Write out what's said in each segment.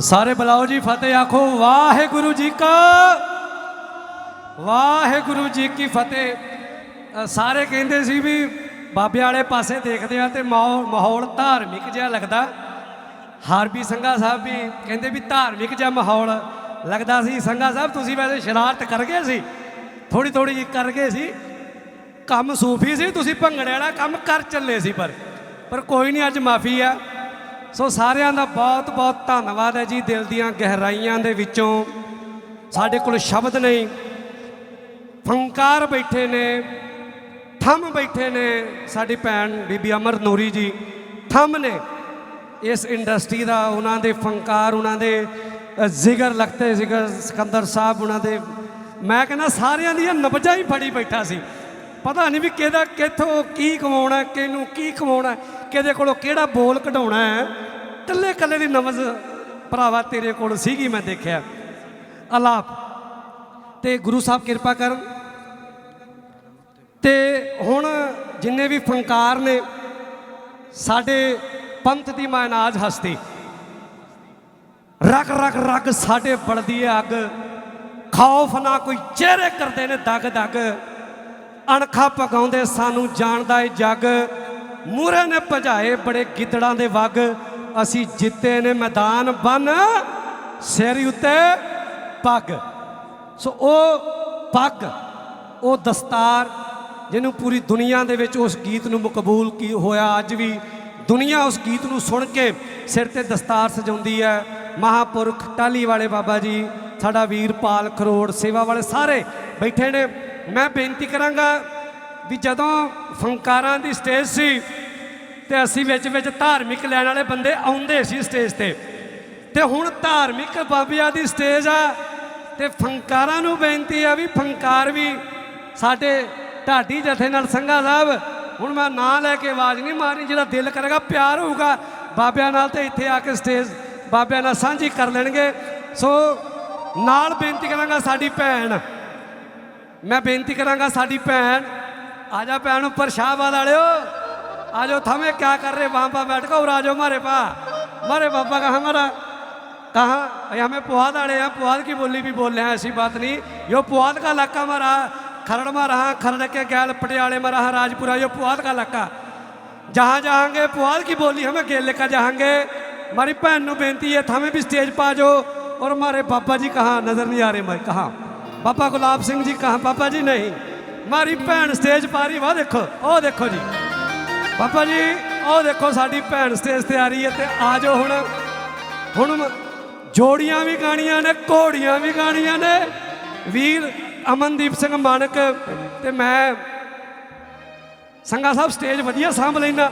ਸਾਰੇ ਬੁਲਾਓ ਜੀ, ਫਤਿਹ ਆਖੋ, ਵਾਹਿਗੁਰੂ ਜੀ ਕਾ ਵਾਹਿਗੁਰੂ ਜੀ ਕੀ ਫਤਿਹ। ਸਾਰੇ ਕਹਿੰਦੇ ਸੀ ਵੀ ਬਾਬੇ ਵਾਲੇ ਪਾਸੇ ਦੇਖਦੇ ਆ ਤੇ ਮਾਹੌ- ਮਾਹੌਲ ਧਾਰਮਿਕ ਜਿਹਾ ਲੱਗਦਾ। ਹਾਰਬੀ ਸੰਘਾ ਸਾਹਿਬ ਵੀ ਕਹਿੰਦੇ ਵੀ ਧਾਰਮਿਕ ਜਿਹਾ ਮਾਹੌਲ ਲੱਗਦਾ ਸੀ। ਸੰਘਾ ਸਾਹਿਬ, ਤੁਸੀਂ ਵੈਸੇ ਸ਼ਰਾਰਤ ਕਰ ਗਏ ਸੀ। ਥੋੜੀ ਥੋੜੀ ਜਿਹੀ ਕਰ ਗਏ ਸੀ। ਕੰਮ ਸੂਫੀ ਸੀ, ਤੁਸੀਂ ਭੰਗੜੇ ਵਾਲਾ ਕੰਮ ਕਰ ਚੱਲੇ ਸੀ ਪਰ। ਪਰ ਕੋਈ ਨਹੀਂ, ਅੱਜ ਮਾਫੀ ਆ। ਸੋ ਸਾਰਿਆਂ ਦਾ ਬਹੁਤ ਬਹੁਤ ਧੰਨਵਾਦ ਹੈ ਜੀ ਦਿਲ ਦੀਆਂ ਗਹਿਰਾਈਆਂ ਦੇ ਵਿੱਚੋਂ। ਸਾਡੇ ਕੋਲ ਸ਼ਬਦ ਨਹੀਂ। ਫੰਕਾਰ ਬੈਠੇ ਨੇ ਥੰਮ ਬੈਠੇ ਨੇ ਸਾਡੀ ਭੈਣ ਬੀਬੀ ਅਮਰ ਨੂਰੀ ਜੀ। ਥੰਮ ਨੇ ਇਸ ਇੰਡਸਟਰੀ ਦਾ ਉਹਨਾਂ ਦੇ ਫੰਕਾਰ ਉਹਨਾਂ ਦੇ ਅ, ਜ਼ਿਗਰ ਲਖਤੇ ਜ਼ਿਗਰ ਸਿਕੰਦਰ ਸਾਹਿਬ ਉਹਨਾਂ ਦੇ। ਮੈਂ ਕਹਿੰਦਾ ਸਾਰਿਆਂ ਦੀਆਂ ਨਬਜਾਂ ਹੀ ਫੜੀ ਬੈਠਾ ਸੀ। ਪਤਾ ਨਹੀਂ ਵੀ ਕਿਹਦਾ ਕਿੱਥੋਂ ਕੀ ਕਮਾਉਣਾ ਕਿਹਨੂੰ ਕੀ ਕਮਾਉਣਾ ਕਿਹਦੇ ਕੋਲੋਂ ਕਿਹੜਾ ਬੋਲ ਕਢਾਉਣਾ ਹੈ। ਕੱਲੇ ਕੱਲੇ ਦੀ ਨਬਜ਼ ਭਰਾਵਾ ਤੇਰੇ ਕੋਲ ਸੀਗੀ ਮੈਂ ਦੇਖਿਆ। ਅਲਾਪ ਤੇ ਗੁਰੂ ਸਾਹਿਬ ਕਿਰਪਾ ਕਰਨ ਤੇ ਹੁਣ ਜਿੰਨੇ ਵੀ ਫੰਕਾਰ ਨੇ, ਸਾਡੇ ਪੰਥ ਦੀ ਮਾਇਨਾਜ ਹਸਤੀ। ਰਗ ਰਗ ਰਗ ਸਾਡੇ ਬਲਦੀ ਹੈ ਅੱਗ। ਖੌਫ ਨਾ ਕੋਈ ਚਿਹਰੇ ਕਰਦੇ ਨੇ ਦਗ ਦਗ। ਅਣਖਾ ਪਗਾਉਂਦੇ ਸਾਨੂੰ ਜਾਣਦਾ ਏ ਜੱਗ। ਮੂਰੇ ਨੇ ਭਜਾਏ ਬੜੇ ਗਿੱਦੜਾਂ ਦੇ ਵਗ। ਅਸੀਂ ਜਿੱਤੇ ਨੇ ਮੈਦਾਨ ਬਨ, ਸਿਰ ਉੱਤੇ ਪੱਗ। ਸੋ ਉਹ ਪੱਗ, ਉਹ ਦਸਤਾਰ ਜਿਹਨੂੰ ਪੂਰੀ ਦੁਨੀਆ ਦੇ ਵਿੱਚ ਉਸ ਗੀਤ ਨੂੰ ਮਕਬੂਲ ਕੀ ਹੋਇਆ, ਅੱਜ ਵੀ ਦੁਨੀਆ ਉਸ ਗੀਤ ਨੂੰ ਸੁਣ ਕੇ ਸਿਰ ਤੇ ਦਸਤਾਰ ਸਜਾਉਂਦੀ ਹੈ। ਮਹਾਪੁਰਖ ਟਾਲੀ ਵਾਲੇ ਬਾਬਾ ਜੀ, ਸਾਡਾ ਵੀਰਪਾਲ ਖਰੋੜ ਸੇਵਾ ਵਾਲੇ ਸਾਰੇ ਬੈਠੇ ਨੇ। ਮੈਂ ਬੇਨਤੀ ਕਰਾਂਗਾ ਵੀ ਜਦੋਂ ਫੰਕਾਰਾਂ ਦੀ ਸਟੇਜ ਸੀ ਤੇ ਅਸੀਂ ਵਿੱਚ ਵਿੱਚ ਧਾਰਮਿਕ ਲੈਣ ਵਾਲੇ ਬੰਦੇ ਆਉਂਦੇ ਸੀ ਸਟੇਜ ਤੇ। ਤੇ ਹੁਣ ਧਾਰਮਿਕ ਬਾਬਿਆਂ ਦੀ ਸਟੇਜ ਆ ਤੇ ਫੰਕਾਰਾਂ ਨੂੰ ਬੇਨਤੀ ਆ ਵੀ ਫੰਕਾਰ ਵੀ ਸਾਡੇ ਢਾਡੀ ਜਥੇ ਨਾਲ ਸੰਘਾ ਸਾਹਿਬ, ਹੁਣ ਮੈਂ ਨਾਂ ਲੈ ਕੇ ਆਵਾਜ਼ ਨਹੀਂ ਮਾਰਨੀ, ਜਿਹੜਾ ਦਿਲ ਕਰੇਗਾ ਪਿਆਰ ਹੋਊਗਾ, ਬਾਬਿਆਂ ਨਾਲ ਤੇ ਇੱਥੇ ਆ ਕੇ ਸਟੇਜ ਬਾਬਿਆਂ ਨਾਲ ਸਾਂਝੀ ਕਰ ਲੈਣਗੇ। ਸੋ ਨਾਲ ਬੇਨਤੀ ਕਰਾਂਗਾ ਸਾਡੀ ਭੈਣ। ਮੈਂ ਬੇਨਤੀ ਕਰਾਂਗਾ ਸਾਡੀ ਭੈਣ। ਆ ਜਾ ਭੈਣ ਉੱਪਰ ਸ਼ਾਹਬਾਦ ਵਾਲਿਓ। आ जाओ थमे क्या कर रहे? वहाँ पर बैठ और आ जाओ हमारे पास हमारे पापा का हमारा कहाँ? हमें पुआध आड़े हैं पुआध की बोली भी बोल रहे हैं, ऐसी बात नहीं। यो पुआध का इलाका में रहा खरड़ में रहा खरड़ के गैल पटियाले में रहा राजपुरा, यो पुआध का इलाका जहाँ जाएँगे पुआध की बोली हमें गेल लेकर जाएँगे। हमारी भैन नु बेनती है, थमे भी स्टेज पा जाओ। और हमारे पापा जी कहाँ? नज़र नहीं आ रहे मैं कहाँ? पापा गुलाब सिंह जी कहाँ? पापा जी नहीं। हमारी भैन स्टेज पा रही, वाह देखो, ओ देखो जी। ਪਾਪਾ ਜੀ ਉਹ ਦੇਖੋ ਸਾਡੀ ਭੈਣ ਸਟੇਜ ਤੇ ਆ ਰਹੀ ਹੈ ਤੇ ਆ ਜਾਓ ਹੁਣ। ਹੁਣ ਜੋੜੀਆਂ ਵੀ ਗਾਣੀਆਂ ਨੇ, ਘੋੜੀਆਂ ਵੀ ਗਾਣੀਆਂ ਨੇ। ਵੀਰ ਅਮਨਦੀਪ ਸਿੰਘ ਮਾਨਕ ਤੇ ਮੈਂ ਸੰਗਾ ਸਾਹਿਬ ਸਟੇਜ ਵਧੀਆ ਸਾਂਭ ਲੈਣਾ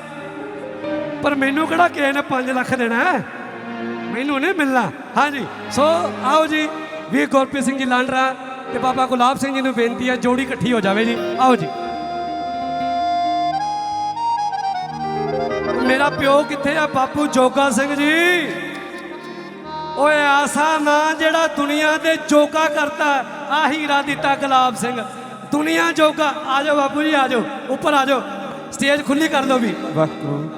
ਪਰ ਮੈਨੂੰ ਕਿਹੜਾ ਕਿਸੇ ਨੇ 5 ਲੱਖ ਦੇਣਾ ਹੈ? ਮੈਨੂੰ ਨਹੀਂ ਮਿਲਣਾ। ਹਾਂਜੀ, ਸੋ ਆਓ ਜੀ, ਵੀਰ ਗੁਰਪ੍ਰੀਤ ਸਿੰਘ ਜੀ ਲਾਂਡਰਾ ਤੇ ਬਾਬਾ ਗੁਲਾਬ ਸਿੰਘ ਜੀ ਨੂੰ ਬੇਨਤੀ ਹੈ ਜੋੜੀ ਇਕੱਠੀ ਹੋ ਜਾਵੇ ਜੀ। ਆਓ ਜੀ। ਮੇਰਾ ਪਿਓ ਕਿੱਥੇ ਆ? ਬਾਪੂ ਜੋਗਾ ਸਿੰਘ ਜੀ। ਓਏ ਆਸਾ ਨਾ ਜਿਹੜਾ ਦੁਨੀਆ ਦੇ ਜੋਗਾ ਕਰਤਾ ਆ ਹੀਰਾ ਦਿੱਤਾ ਗੁਲਾਬ ਸਿੰਘ। ਦੁਨੀਆ ਜੋਗਾ। ਆ ਜਾਓ ਬਾਪੂ ਜੀ ਆ ਜਾਓ। ਉੱਪਰ ਆ ਜਾਓ। ਸਟੇਜ ਖੁੱਲੀ ਕਰ ਲਓ ਵੀ। ਵਾਹਿਗੁਰੂ।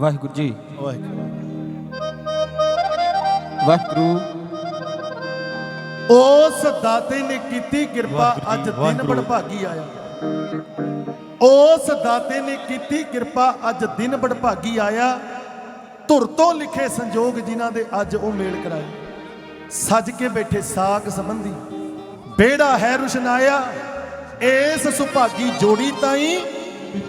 ਵਾਹਿਗੁਰੂ ਜੀ। ਵਾਹਿਗੁਰੂ। ਵਾਹਿਗੁਰੂ ਉਸ ਦਾਤੇ ਨੇ ਕੀਤੀ ਕਿਰਪਾ ਅੱਜ ਦਿਨ ਬੜਭਾਗੀ ਆਇਆ। ਉਸ ਦਾਤੇ ਨੇ ਕੀਤੀ ਕਿਰਪਾ, ਅੱਜ ਦਿਨ ਬੜਭਾਗੀ ਆਇਆ। ਧੁਰ ਤੋਂ ਲਿਖੇ ਸੰਜੋਗ ਜਿਨ੍ਹਾਂ ਦੇ ਅੱਜ ਉਹ ਮੇਲ ਕਰਾਏ। ਸੱਜ ਕੇ ਬੈਠੇ ਸਾਖ ਸੰਬੰਧੀ, ਬੇੜਾ ਹੈ ਰੁਸ਼ਨਾਇਆ, ਇਸ ਸੁਭਾਗੀ ਜੋੜੀ ਤਾਈ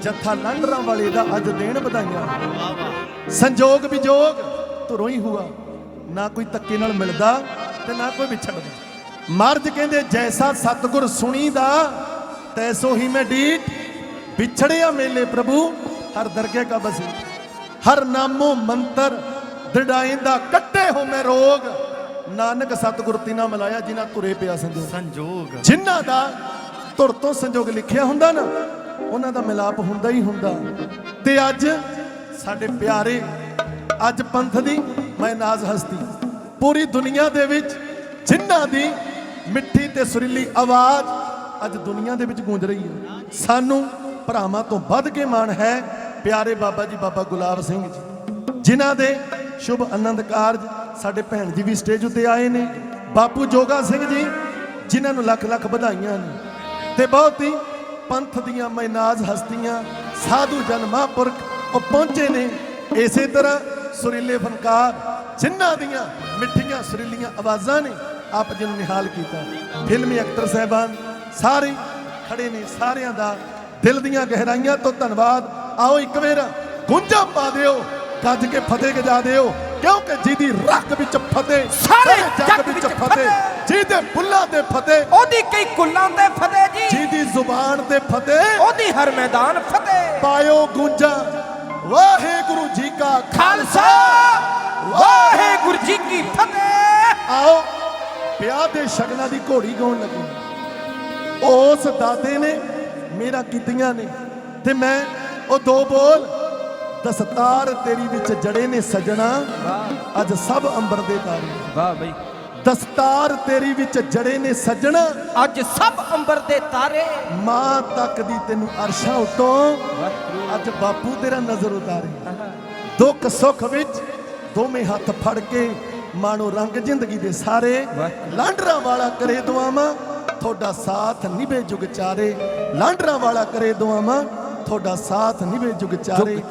ਜੱਥਾ ਲੰਡਰਾਂ ਵਾਲੇ ਦਾ ਅੱਜ ਦੇਣ ਵਧਾਈਆਂ। ਸੰਜੋਗ ਵਿਜੋਗ ਧੁਰੋਂ ਹੀ ਹੁਆ, ਨਾ ਕੋਈ ਧੱਕੇ ਨਾਲ ਮਿਲਦਾ ਤੇ ਨਾ ਕੋਈ ਵਿਛੜਦਾ। ਮਰਦ ਕਹਿੰਦੇ, ਜੈਸਾ ਸਤਗੁਰ ਸੁਣੀਦਾ, ਤੈਸੋ ਹੀ ਮੈਂ ਡੀਟ ਵਿਛੜਿਆ ਮੇਲੇ ਪ੍ਰਭੂ ਹਰ ਦਰਗੇ ਕਾ ਬਸੀ ਹਰ ਨਾਮੋ ਮੰਤਰ ਦ੍ਰਿੜਾਇੰਦਾ ਕੱਟੇ ਹੋ ਮੈਂ ਰੋਗ ਨਾਨਕ ਸਤਗੁਰ ਤਿਨਾ ਮਿਲਾਇਆ ਜਿਨ੍ਹਾਂ ਤੁਰੇ ਪਿਆ ਸੰਜੋਗ ਸੰਜੋਗ ਜਿਨ੍ਹਾਂ ਦਾ ਧੁਰ ਤੋਂ ਸੰਜੋਗ ਲਿਖਿਆ ਹੁੰਦਾ ਨਾ ਉਹਨਾਂ ਦਾ ਮਿਲਾਪ ਹੁੰਦਾ ਹੀ ਹੁੰਦਾ ਤੇ ਅੱਜ ਸਾਡੇ ਪਿਆਰੇ ਅੱਜ ਪੰਥ ਦੀ ਮੈਂ ਨਾਜ਼ ਹਸਤੀ ਪੂਰੀ ਦੁਨੀਆ ਦੇ ਵਿੱਚ ਜਿਨ੍ਹਾਂ ਦੀ ਮਿੱਠੀ ਤੇ ਸੁਰੀਲੀ ਆਵਾਜ਼ ਅੱਜ ਦੁਨੀਆ ਦੇ ਵਿੱਚ ਗੂੰਜ ਰਹੀ ਹੈ ਸਾਨੂੰ ਭਰਾਵਾਂ ਤੋਂ ਵੱਧ ਕੇ ਮਾਣ ਹੈ, ਪਿਆਰੇ ਬਾਬਾ ਜੀ, ਬਾਬਾ ਗੁਲਾਬ ਸਿੰਘ ਜੀ। ਜਿਨ੍ਹਾਂ ਦੇ ਸ਼ੁਭ ਆਨੰਦ ਕਾਰਜ ਸਾਡੇ ਭੈਣ ਜੀ ਵੀ ਸਟੇਜ ਉੱਤੇ ਆਏ ਨੇ। ਬਾਪੂ ਜੋਗਾ ਸਿੰਘ ਜੀ, ਜਿਨ੍ਹਾਂ ਨੂੰ ਲੱਖ ਲੱਖ ਵਧਾਈਆਂ ਨੇ। ਤੇ ਬਹੁਤ ਹੀ ਪੰਥ ਦੀਆਂ ਮੈਨਾਜ਼ ਹਸਤੀਆਂ, ਸਾਧੂ ਜਨ ਮਹਾਂਪੁਰਖ ਉਹ ਪਹੁੰਚੇ ਨੇ। ਇਸੇ ਤਰ੍ਹਾਂ ਸੁਰੀਲੇ ਫਨਕਾਰ, ਜਿਨ੍ਹਾਂ ਦੀਆਂ ਮਿੱਠੀਆਂ ਸੁਰੀਲੀਆਂ ਆਵਾਜ਼ਾਂ ਨੇ, ਆਪ ਜੀ ਨੂੰ ਨਿਹਾਲ ਕੀਤਾ। ਫਿਲਮੀ ਐਕਟਰ ਸਹਿਬਾਨ ਸਾਰੇ ਖੜੇ ਨੇ, ਸਾਰਿਆਂ ਦਾ ਦਿਲ ਦੀਆਂ ਗਹਿਰਾਈਆਂ ਤੋਂ ਧੰਨਵਾਦ। ਆਓ ਇੱਕ ਵਾਰ ਗੁੰਜਾਂ ਪਾ ਦਿਓ ਗੱਜ ਕੇ ਫਤਿਹ ਗਜਾ ਦਿਓ ਕਿਉਂਕਿ ਜਿਹਦੀ ਰੱਗ ਵਿੱਚ ਫਤਿਹ ਸਾਰੇ ਜੱਗ ਵਿੱਚ ਫਤਿਹ। ਜਿਹਦੇ ਬੁੱਲਾਂ ਤੇ ਫਤਿਹ ਉਹਦੀ ਕਈ ਕੁੱਲਾਂ ਤੇ ਫਤਿਹ ਜੀ। ਜਿਹਦੀ ਜ਼ੁਬਾਨ ਤੇ ਫਤਿਹ ਉਹਦੀ ਹਰ ਮੈਦਾਨ ਫਤਿਹ। ਪਾਇਓ ਗੁੰਜਾਂ ਵਾਹਿਗੁਰੂ ਜੀ ਕਾ ਖਾਲਸਾ। ਵਾਹਿਗੁਰੂ ਜੀ ਕੀ ਫਤਿਹ। ਆਓ ਵਿਆਹ ਦੇ ਸ਼ਗਨਾਂ ਦੀ ਘੋੜੀ ਗਾਉਣ ਲੱਗੇ। ਉਸ ਦਾਦੇ ਨੇ ਮੇਰਾ ਕੀਤੀਆਂ ਨੇ। ਤੇ ਮੈਂ ਉਹ ਦੋ ਬੋਲ ਦਸਤਾਰ ਤੇਰੀ ਵਿੱਚ ਜੜੇ ਨੇ ਸਜਣਾ। ਅੱਜ ਸਭ ਅੰਬਰ ਦੇ ਤਾਰੇ ਵਾਹ ਬਈ। ਦਸਤਾਰ ਤੇਰੀ ਵਿੱਚ ਜੜੇ ਨੇ ਸਜਣਾ। ਅੱਜ ਸਭ ਅੰਬਰ ਦੇ ਤਾਰੇ। ਮਾਂ ਤੱਕਦੀ ਤੈਨੂੰ ਅਰਸ਼ਾਂ ਉਤੋਂ। ਅੱਜ ਬਾਪੂ ਤੇਰਾ ਨਜ਼ਰ ਉਤਾਰੇ। ਦੁੱਖ ਸੁੱਖ ਵਿੱਚ ਦੋਵੇਂ ਹੱਥ ਫੜ ਕੇ ਮਾਣੋ ਰੰਗ ਜ਼ਿੰਦਗੀ ਦੇ ਸਾਰੇ। ਲਾਂਡਰਾਂ ਵਾਲਾ ਕਰੇ ਦੁਆਵਾਂ। ਤੁਹਾਡਾ ਸਾਥ ਨਿਭੇ ਜੁਗ ਚਾਰੇ। ਲਾਂਡਰਾਂ ਵਾਲਾ ਕਰੇ ਦੁਆਵਾਂ। ਤੁਹਾਡਾ ਸਾਥ ਨਿਭੇ ਜੁਗ ਚਾਰੇ।